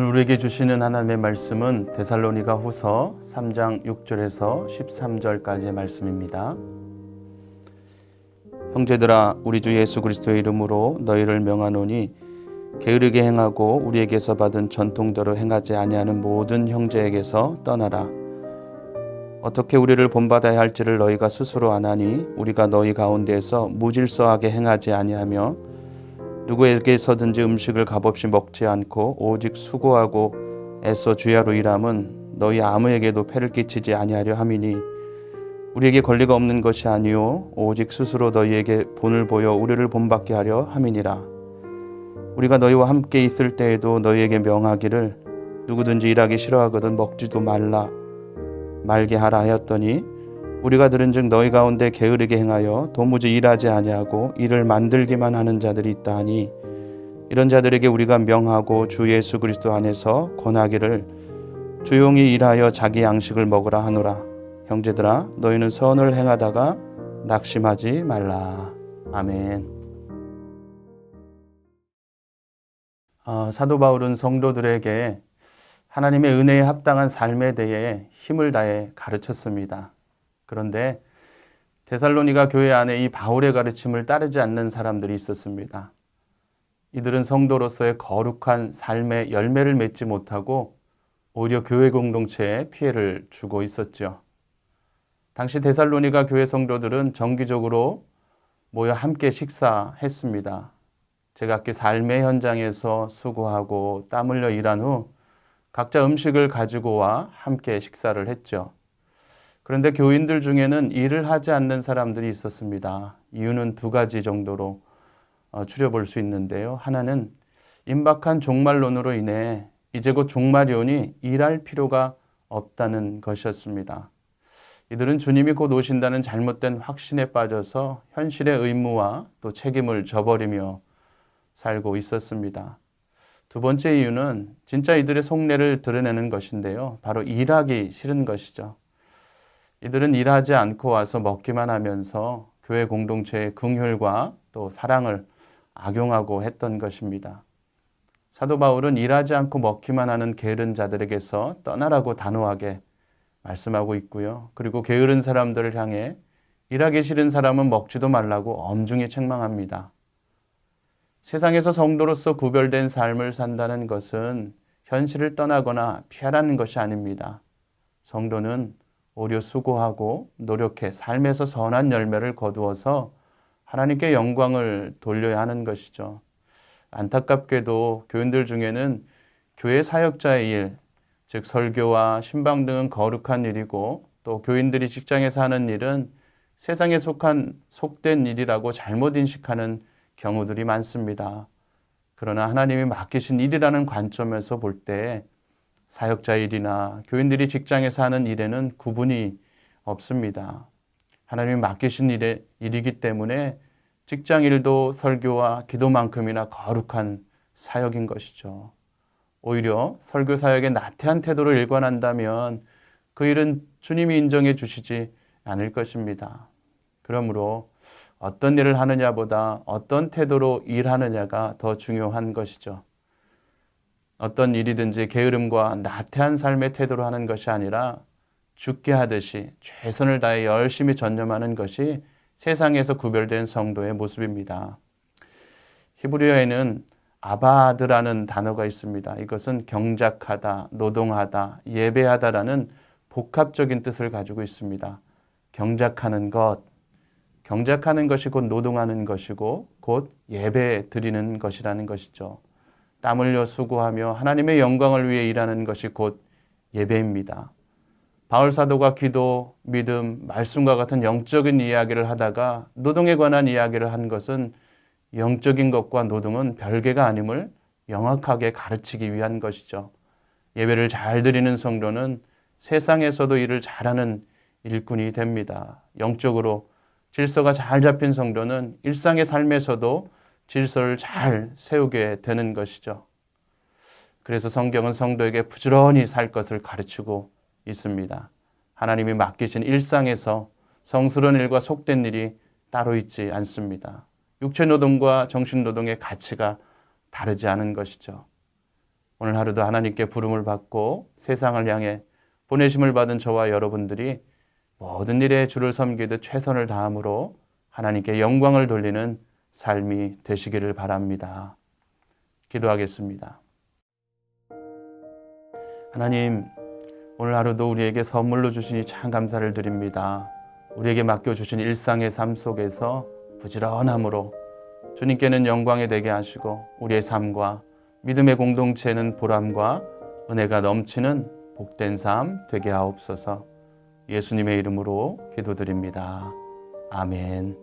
우리에게 주시는 하나님의 말씀은 데살로니가 후서 3장 6절에서 13절까지의 말씀입니다. 형제들아 우리 주 예수 그리스도의 이름으로 너희를 명하노니 게으르게 행하고 우리에게서 받은 전통대로 행하지 아니하는 모든 형제에게서 떠나라. 어떻게 우리를 본받아야 할지를 너희가 스스로 아나니 우리가 너희 가운데에서 무질서하게 행하지 아니하며 누구에게서든지 음식을 값없이 먹지 않고 오직 수고하고 애써 주야로 일함은 너희 아무에게도 폐를 끼치지 아니하려 함이니 우리에게 권리가 없는 것이 아니요 오직 스스로 너희에게 본을 보여 우리를 본받게 하려 함이니라. 우리가 너희와 함께 있을 때에도 너희에게 명하기를 누구든지 일하기 싫어하거든 먹지도 말라 말게 하라 하였더니 우리가 들은즉 너희 가운데 게으르게 행하여 도무지 일하지 아니하고 일을 만들기만 하는 자들이 있다 하니 이런 자들에게 우리가 명하고 주 예수 그리스도 안에서 권하기를 조용히 일하여 자기 양식을 먹으라 하노라. 형제들아 너희는 선을 행하다가 낙심하지 말라. 아멘. 어, 사도 바울은 성도들에게 하나님의 은혜에 합당한 삶에 대해 힘을 다해 가르쳤습니다. 그런데 데살로니가 교회 안에 이 바울의 가르침을 따르지 않는 사람들이 있었습니다. 이들은 성도로서의 거룩한 삶의 열매를 맺지 못하고 오히려 교회 공동체에 피해를 주고 있었죠. 당시 데살로니가 교회 성도들은 정기적으로 모여 함께 식사했습니다. 제각기 삶의 현장에서 수고하고 땀 흘려 일한 후 각자 음식을 가지고 와 함께 식사를 했죠. 그런데 교인들 중에는 일을 하지 않는 사람들이 있었습니다. 이유는 두 가지 정도로 어, 추려볼 수 있는데요. 하나는 임박한 종말론으로 인해 이제 곧 종말이 오니 일할 필요가 없다는 것이었습니다. 이들은 주님이 곧 오신다는 잘못된 확신에 빠져서 현실의 의무와 또 책임을 저버리며 살고 있었습니다. 두 번째 이유는 진짜 이들의 속내를 드러내는 것인데요. 바로 일하기 싫은 것이죠. 이들은 일하지 않고 와서 먹기만 하면서 교회 공동체의 긍휼과 또 사랑을 악용하고 했던 것입니다. 사도 바울은 일하지 않고 먹기만 하는 게으른 자들에게서 떠나라고 단호하게 말씀하고 있고요. 그리고 게으른 사람들을 향해 일하기 싫은 사람은 먹지도 말라고 엄중히 책망합니다. 세상에서 성도로서 구별된 삶을 산다는 것은 현실을 떠나거나 피하라는 것이 아닙니다. 성도는 오히려 수고하고 노력해 삶에서 선한 열매를 거두어서 하나님께 영광을 돌려야 하는 것이죠. 안타깝게도 교인들 중에는 교회 사역자의 일, 즉 설교와 신방 등은 거룩한 일이고 또 교인들이 직장에서 하는 일은 세상에 속한 속된 일이라고 잘못 인식하는 경우들이 많습니다. 그러나 하나님이 맡기신 일이라는 관점에서 볼 때 사역자 일이나 교인들이 직장에서 하는 일에는 구분이 없습니다. 하나님이 맡기신 일의 일이기 때문에 직장 일도 설교와 기도만큼이나 거룩한 사역인 것이죠. 오히려 설교 사역에 나태한 태도로 일관한다면 그 일은 주님이 인정해 주시지 않을 것입니다. 그러므로 어떤 일을 하느냐보다 어떤 태도로 일하느냐가 더 중요한 것이죠. 어떤 일이든지 게으름과 나태한 삶의 태도로 하는 것이 아니라 죽게 하듯이 최선을 다해 열심히 전념하는 것이 세상에서 구별된 성도의 모습입니다. 히브리어에는 아바드라는 단어가 있습니다. 이것은 경작하다, 노동하다, 예배하다라는 복합적인 뜻을 가지고 있습니다. 경작하는 것, 경작하는 것이 곧 노동하는 것이고 곧 예배 드리는 것이라는 것이죠. 땀 흘려 수고하며 하나님의 영광을 위해 일하는 것이 곧 예배입니다. 바울 사도가 기도, 믿음, 말씀과 같은 영적인 이야기를 하다가 노동에 관한 이야기를 한 것은 영적인 것과 노동은 별개가 아님을 영악하게 가르치기 위한 것이죠. 예배를 잘 드리는 성도는 세상에서도 일을 잘하는 일꾼이 됩니다. 영적으로 질서가 잘 잡힌 성도는 일상의 삶에서도 질서를 잘 세우게 되는 것이죠. 그래서 성경은 성도에게 부지런히 살 것을 가르치고 있습니다. 하나님이 맡기신 일상에서 성스러운 일과 속된 일이 따로 있지 않습니다. 육체 노동과 정신 노동의 가치가 다르지 않은 것이죠. 오늘 하루도 하나님께 부름을 받고 세상을 향해 보내심을 받은 저와 여러분들이 모든 일에 주를 섬기듯 최선을 다함으로 하나님께 영광을 돌리는 삶이 되시기를 바랍니다. 기도하겠습니다. 하나님, 오늘 하루도 우리에게 선물로 주시니 참 감사를 드립니다. 우리에게 맡겨주신 일상의 삶 속에서 부지런함으로 주님께는 영광이 되게 하시고 우리의 삶과 믿음의 공동체는 보람과 은혜가 넘치는 복된 삶 되게 하옵소서 예수님의 이름으로 기도드립니다. 아멘.